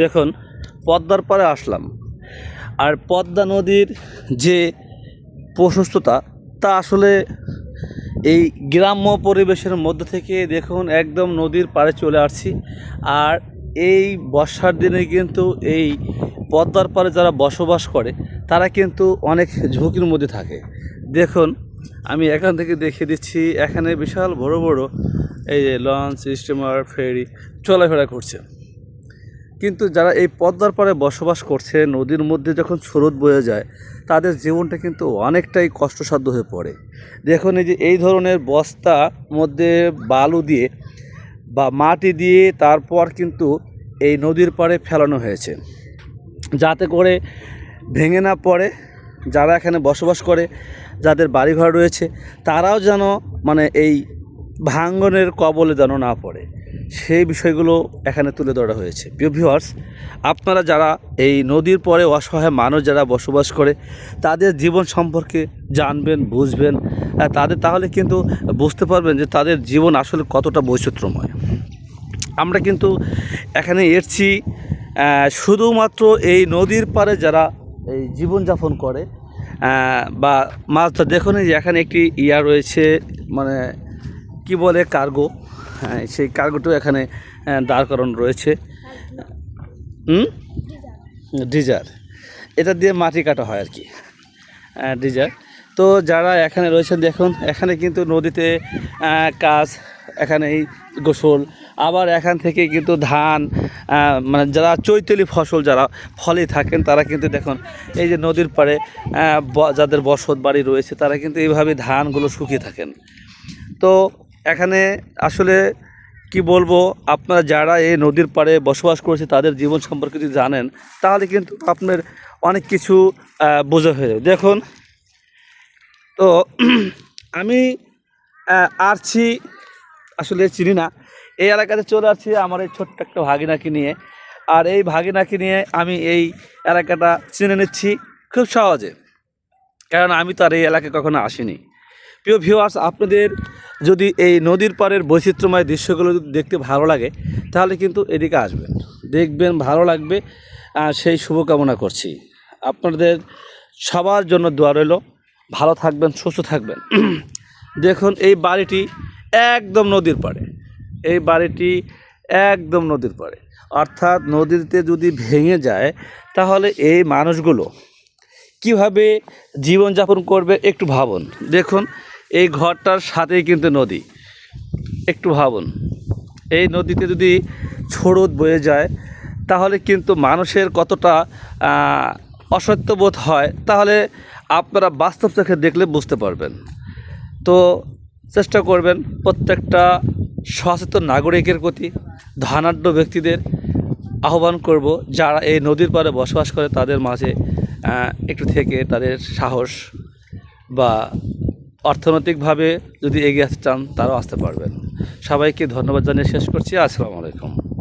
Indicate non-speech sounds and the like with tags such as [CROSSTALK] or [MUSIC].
দেখুন, পদ্মার পাড়ে আসলাম। আর পদ্মা নদীর যে প্রশস্ততা, তা আসলে এই গ্রাম্য পরিবেশের মধ্যে থেকে দেখুন, একদম নদীর পাড়ে চলে আসছি। আর এই বর্ষার দিনে কিন্তু এই পদ্মার পাড়ে যারা বসবাস করে, তারা কিন্তু অনেক ঝুঁকির মধ্যে থাকে। দেখুন, আমি এখান থেকে দেখিয়ে দিচ্ছি, এখানে বিশাল বড় বড় এই যে লঞ্চ, স্টিমার, ফেরি, চলাফেরা করছে। কিন্তু যারা এই পদ্মার পাড়ে বসবাস করছে, নদীর মধ্যে যখন স্রোত বয়ে যায়, তাদের জীবনটা কিন্তু অনেকটাই কষ্টসাধ্য হয়ে পড়ে। দেখুন এই যে এই ধরনের বস্তা মধ্যে বালু দিয়ে বা মাটি দিয়ে তারপর কিন্তু এই নদীর পাড়ে ফেলানো হয়েছে। যাতে করে ভেঙে না পড়ে যারা এখানে বসবাস করে, যাদের বাড়িঘর রয়েছে, তারাও যেন মানে এই ভাঙ্গনের কবলে যেন না পড়ে। সেই বিষয়গুলো এখানে তুলে ধরা হয়েছে। প্রিয় ভিউয়ার্স আপনারা যারা এই নদীর পরে অসহায় মানুষ যারা বসবাস করে, তাদের জীবন সম্পর্কে জানবেন, বুঝবেন তাদের তাহলে কিন্তু বুঝতে পারবেন যে তাদের জীবন আসলে কতটা বৈচিত্র্যময়। আমরা কিন্তু এখানে এসছি শুধুমাত্র এই নদীর পাড়ে যারা এই জীবনযাপন করে বা মাছ ধর দেখুন এখানে একটি ইয়া রয়েছে মানে কি বলে কার্গো সেই কার্গোটাও এখানে দাঁড় করানো রয়েছে। হুম? ডিজার। এটা দিয়ে মাটি কাটা হয় আর কি। ডিজার। তো যারা এখানে রয়েছেন, দেখুন, এখানে কিন্তু নদীতে কাজ এখানে এই গোসল। আবার এখান থেকে কিন্তু ধান মানে যারা চৈতলি ফসল, যারা ফলে থাকেন, তারা কিন্তু দেখুন, এই যে নদীর পাড়ে যাদের বসত বাড়ি রয়েছে, তারা কিন্তু এইভাবে ধানগুলো শুকিয়ে থাকেন। তো এখানে আসলে কি বলব, আপনারা যারা এই নদীর পাড়ে বসবাস করেছে, তাদের জীবন সম্পর্কে যদি জানেন, তাহলে কিন্তু আপনার অনেক কিছু বোঝা হয়ে যাবে। দেখুন, তো [CLEARS THROAT] আমি আসছি আসলে চিনি না, এই এলাকাতে চলে আসছি আমার এই ছোট্ট একটা ভাগিনাকে নিয়ে। আর এই ভাগিনাকে নিয়ে আমি এই এলাকাটা চিনে নিচ্ছি খুব সহজে। কারণ আমি তো আর এই এলাকায় কখনো আসিনি। প্রিয় ভিউয়ার্স আপনাদের যদি এই নদীর পাড়ের বৈচিত্র্যময় দৃশ্যগুলো যদি দেখতে ভালো লাগে, তাহলে কিন্তু এদিকে আসবেন। দেখবেন ভালো লাগবে সেই শুভকামনা করছি। আপনাদের সবার জন্য দোয়া রইল। ভালো থাকবেন, সুস্থ থাকবেন। [CLEARS THROAT] দেখুন, এই বাড়িটি একদম নদীর পাড়ে। এই বাড়িটি একদম নদীর পাড়ে। অর্থাৎ নদীতে যদি ভেঙে যায়, তাহলে এই মানুষগুলো কীভাবে জীবনযাপন করবে একটু ভাবুন। দেখুন এই ঘরটার সাথেই কিন্তু নদী। একটু ভাবুন, এই নদীতে যদি ছোড়ত বয়ে যায়, তাহলে কিন্তু মানুষের কতটা অসত্যবোধ হয়, তাহলে আপনারা বাস্তব চোখে দেখলে বুঝতে পারবেন। তো চেষ্টা করবেন প্রত্যেকটা সচেতন নাগরিকের প্রতি, ধনাঢ্য ব্যক্তিদের আহ্বান করব, যারা এই নদীর পারে বসবাস করে, তাদের মাঝে একটু থেকে তাদের সাহস বা অর্থনৈতিকভাবে যদি এগিয়ে আসতে চান, তারাও আসতে পারবেন। সবাইকে ধন্যবাদ জানিয়ে শেষ করছি। আসসালামু আলাইকুম।